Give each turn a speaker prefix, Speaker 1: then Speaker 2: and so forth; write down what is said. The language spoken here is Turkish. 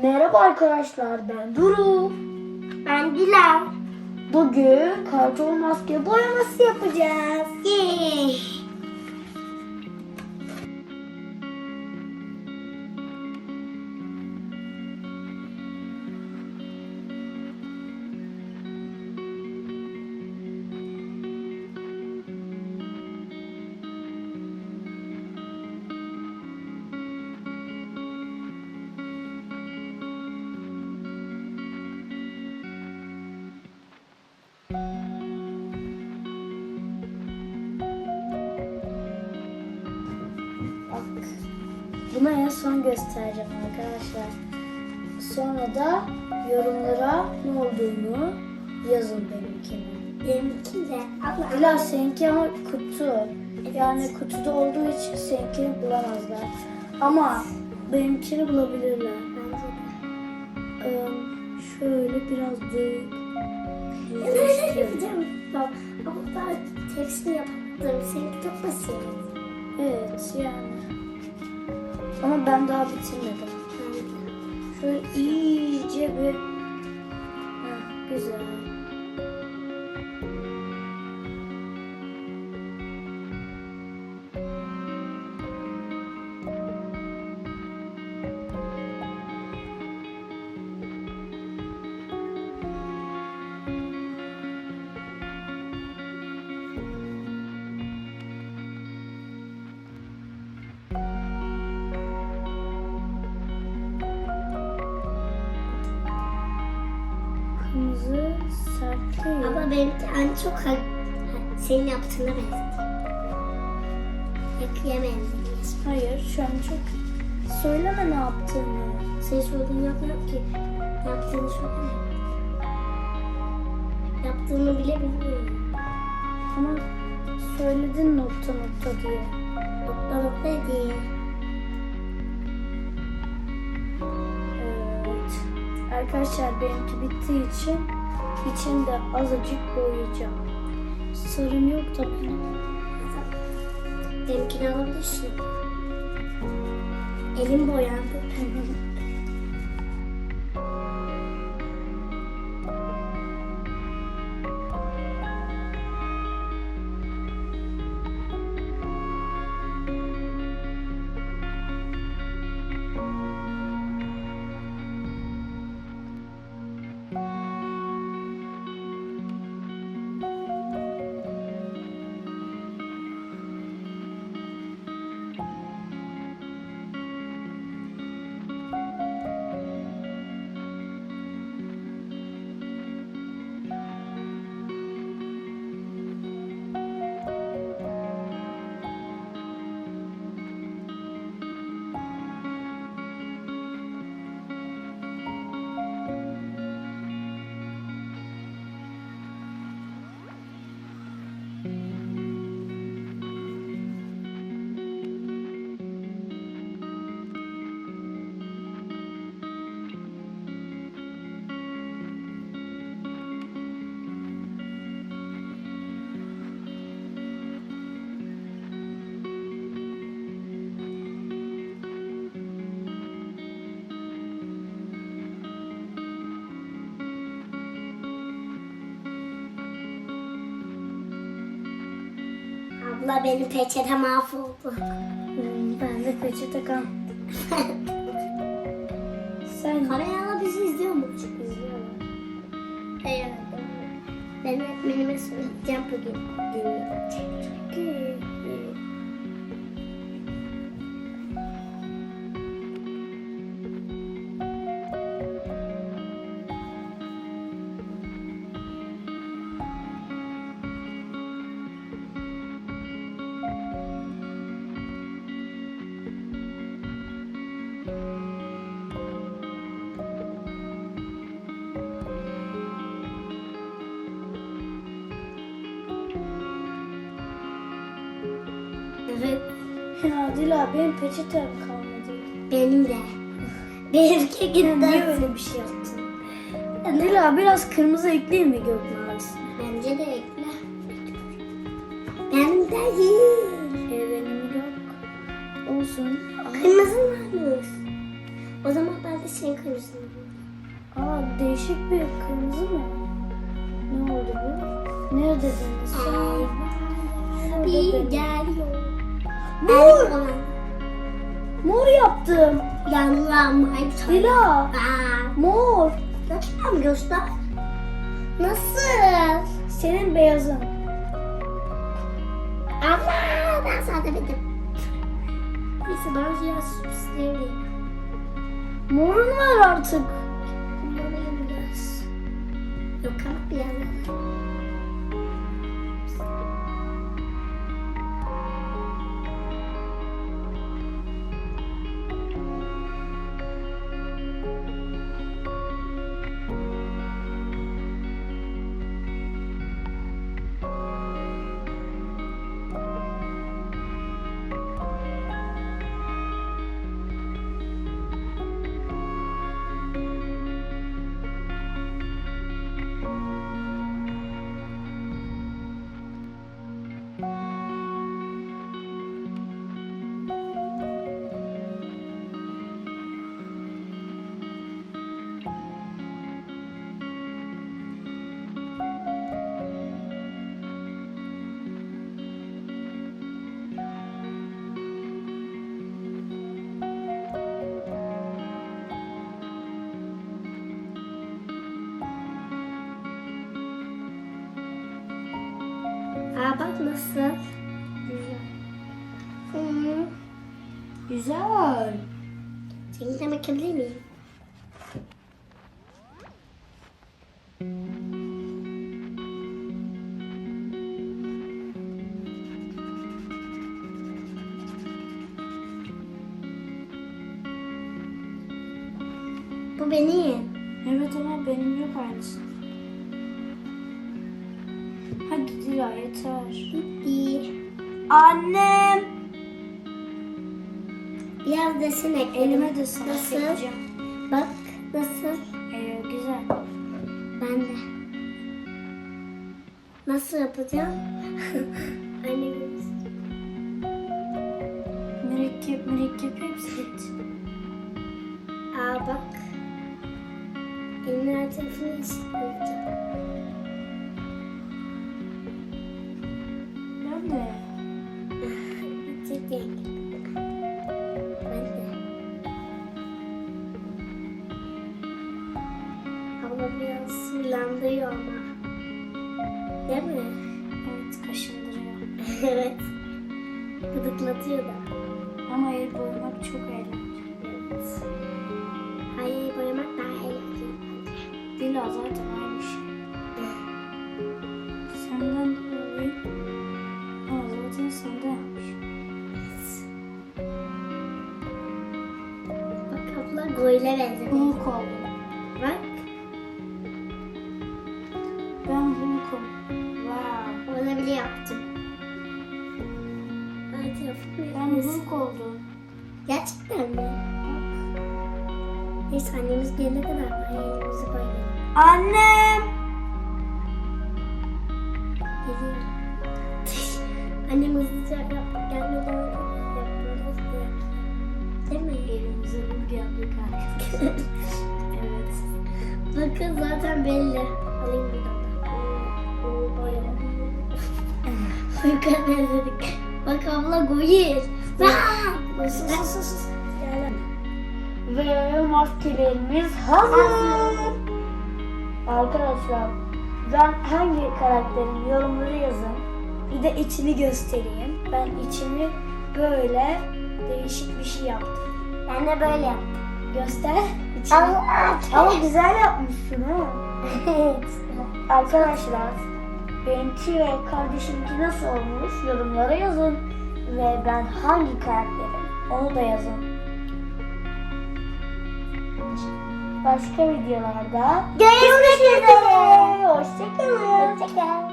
Speaker 1: Merhaba arkadaşlar ben Duru.
Speaker 2: Ben Dilan.
Speaker 1: Bugün karton maske boyaması yapacağız.
Speaker 2: Yay.
Speaker 1: Bunu en son göstereceğim arkadaşlar. Sonra da yorumlara ne olduğunu yazın benimkini.
Speaker 2: Benimki de. Abla.
Speaker 1: Bila seninki ama kutu. Yani kutuda olduğu için seninkini bulamazlar. Ama benimkini bulabilirler.
Speaker 2: Bence de.
Speaker 1: Ee, şöyle biraz değil.
Speaker 2: Ben yapacağım. Ama daha tersini yaptım. Seninki çok basit.
Speaker 1: Evet yani. Ama ben daha bitirmedim. Şöyle iyice bir... Heh, güzel. Kırmızı değil.
Speaker 2: Ama benimki en çok ha- senin yaptığına benziyor. Yakıya benziyor.
Speaker 1: Hayır şu an çok... Söyleme ne yaptığını.
Speaker 2: Senin söylediğini yapmıyorum ki. Yaptığını söyleme. Yaptığını bile bilmiyorum.
Speaker 1: Ama söyledin nokta nokta diye.
Speaker 2: Nokta nokta diye.
Speaker 1: Arkadaşlar benimki bittiği için içinde azıcık boyayacağım. Sarım yok da benim.
Speaker 2: Benimkini alabilirsin. Elim boyandı. Abla benim peçete mahvoldu.
Speaker 1: Hmm, ben de peçete kan. Sen
Speaker 2: Kameralar bizi izliyor mu?
Speaker 1: izliyorum.
Speaker 2: Hayır. Ben öğretmenime söyleyeceğim bugün. Çünkü Evet.
Speaker 1: Ya Dila benim peçetem kalmadı.
Speaker 2: Benim de. Benimki gitti.
Speaker 1: niye öyle bir şey yaptın? Dila biraz kırmızı ekleyeyim mi gök mavisine?
Speaker 2: Bence de ekle. Ben değil.
Speaker 1: E, benim yok. Olsun.
Speaker 2: Kırmızı varmış. O zaman ben de senin kırmızını
Speaker 1: Aa değişik bir kırmızı mı? Ne oldu bu? Ne ödediniz?
Speaker 2: Ay, bir geliyor.
Speaker 1: Mor! Mor yaptım.
Speaker 2: Yanlamayı
Speaker 1: Lila.
Speaker 2: Aa,
Speaker 1: Mor.
Speaker 2: Nasıl göster? Nasıl?
Speaker 1: Senin beyazın.
Speaker 2: Allah ben sana demedim. Neyse ben biraz süsleyeyim.
Speaker 1: Morun var artık.
Speaker 2: Bak nasıl? Güzel. Hı.
Speaker 1: Güzel.
Speaker 2: Seni de bakabilir miyim? Bu benim.
Speaker 1: Evet ama benim yok aynısı. Hadi Dila yeter.
Speaker 2: İyi.
Speaker 1: Annem.
Speaker 2: Biraz desen ekledim.
Speaker 1: Elime de sana
Speaker 2: Nasıl?
Speaker 1: çekeceğim.
Speaker 2: Bak nasıl?
Speaker 1: Ee, güzel.
Speaker 2: Ben de. Nasıl yapacağım? Anne görsün.
Speaker 1: Mürekkep mürekkep hepsi gitti.
Speaker 2: Aa bak. Elimin her tarafını yeşil Renk. Ben de. Abla biraz sinirlendiriyor ama. Değil mi?
Speaker 1: Evet kaşındırıyor.
Speaker 2: evet. Gıdıklatıyor da.
Speaker 1: Ama el boyamak çok eğlenceli.
Speaker 2: Evet. Hayır boyamak daha eğlenceli.
Speaker 1: Dila zaten aynı şey.
Speaker 2: Bak goyle benzedi.
Speaker 1: Hulk oldum.
Speaker 2: Bak.
Speaker 1: Ben Hulk'um. Wow.
Speaker 2: Ona bile yaptım. Ay tarafı
Speaker 1: Ben. Hulk oldum.
Speaker 2: Gerçekten mi? Neyse annemiz gelene kadar hayalimizi koyalım.
Speaker 1: Annem.
Speaker 2: Geliyor. Annem hızlıca gelmeden
Speaker 1: evet.
Speaker 2: Bakın zaten belli. Alayım bayağı. Uykuya benzedik. Bak abla goyir.
Speaker 1: Sus sus sus. Ve maskelerimiz hazır. Arkadaşlar ben hangi karakterim yorumları yazın. Bir de içini göstereyim. Ben içimi böyle değişik bir şey yaptım.
Speaker 2: Ben de böyle yaptım.
Speaker 1: Göster. içini.
Speaker 2: Allah!
Speaker 1: Ama güzel yapmışsın ha. Arkadaşlar benimki ve kardeşimki nasıl olmuş yorumlara yazın. Ve ben hangi karakterim onu da yazın. Başka videolarda
Speaker 2: Görüşmek üzere.
Speaker 1: Hoşçakalın.
Speaker 2: Hoşçakal.